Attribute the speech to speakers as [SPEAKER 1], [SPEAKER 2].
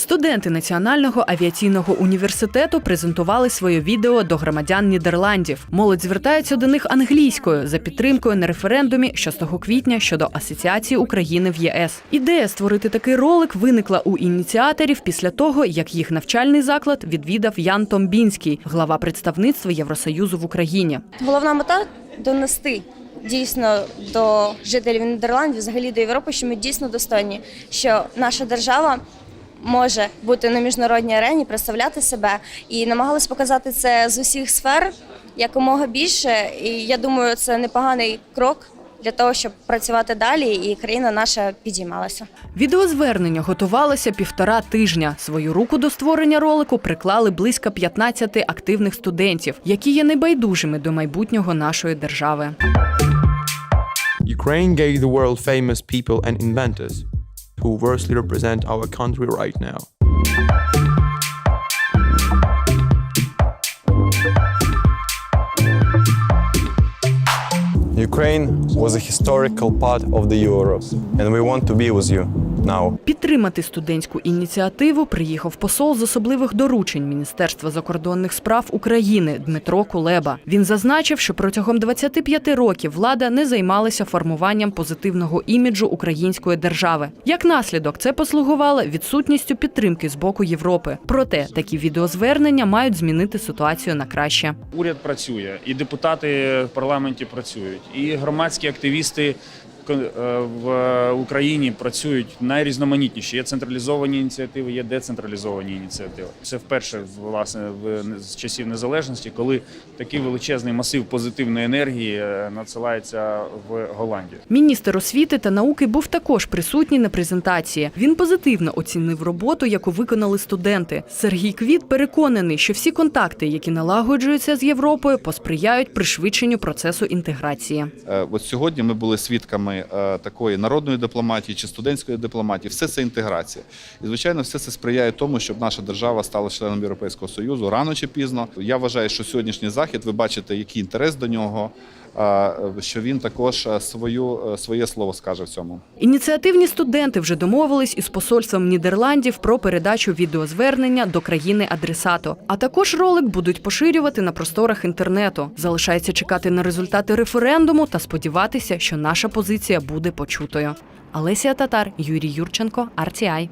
[SPEAKER 1] Студенти Національного авіаційного університету презентували своє відео до громадян Нідерландів. Молодь звертається до них англійською за підтримкою на референдумі 6 квітня щодо асоціації України в ЄС. Ідея створити такий ролик виникла у ініціаторів після того, як їх навчальний заклад відвідав Ян Томбінський, глава представництва Євросоюзу в Україні.
[SPEAKER 2] Головна мета донести дійсно до жителів Нідерландів, взагалі до Європи, що ми дійсно достойні, що наша держава. Може бути на міжнародній арені, представляти себе і намагалась показати це з усіх сфер якомога більше. І я думаю, це непоганий крок для того, щоб працювати далі, і країна наша підіймалася.
[SPEAKER 1] Відеозвернення готувалося півтора тижня. Свою руку до створення ролику приклали близько 15 активних студентів, які є небайдужими до майбутнього нашої держави.
[SPEAKER 3] Ukraine gave the world famous people and inventors who versely represent our country right now.
[SPEAKER 4] Ukraine was a historical part of the Europe, and we want to be with you now.
[SPEAKER 1] Підтримати студентську ініціативу приїхав посол з особливих доручень Міністерства закордонних справ України Дмитро Кулеба. Він зазначив, що протягом 25 років влада не займалася формуванням позитивного іміджу української держави. Як наслідок, це послугувало відсутністю підтримки з боку Європи. Проте такі відеозвернення мають змінити ситуацію на краще.
[SPEAKER 5] Уряд працює, і депутати в парламенті працюють, і громадські активісти в Україні працюють найрізноманітніші. Є централізовані ініціативи, є децентралізовані ініціативи. Це вперше власне в з часів незалежності, коли такий величезний масив позитивної енергії е, надсилається в Голландію.
[SPEAKER 1] Міністр освіти та науки був також присутній на презентації. Він позитивно оцінив роботу, яку виконали студенти. Сергій Квіт переконаний, що всі контакти, які налагоджуються з Європою, посприяють пришвидшенню процесу інтеграції.
[SPEAKER 6] Е, От сьогодні ми були свідками е, такої народної дипломатії чи студентської дипломатії. Все це інтеграція. І звичайно, все це сприяє тому, щоб наша держава стала членом Європейського союзу рано чи пізно. Я вважаю, що сьогоднішній захід, ви бачите, який інтерес до нього. Що він також е, свою е, своє слово скаже в цьому.
[SPEAKER 1] Ініціативні студенти вже домовились із посольством Нідерландів про передачу відеозвернення до країни адресату. А також ролик будуть поширювати на просторах інтернету. Залишається чекати на результати референдуму та сподіватися, що наша позиція буде почутою. Алесія Татар, Юрій Юрченко, RTI.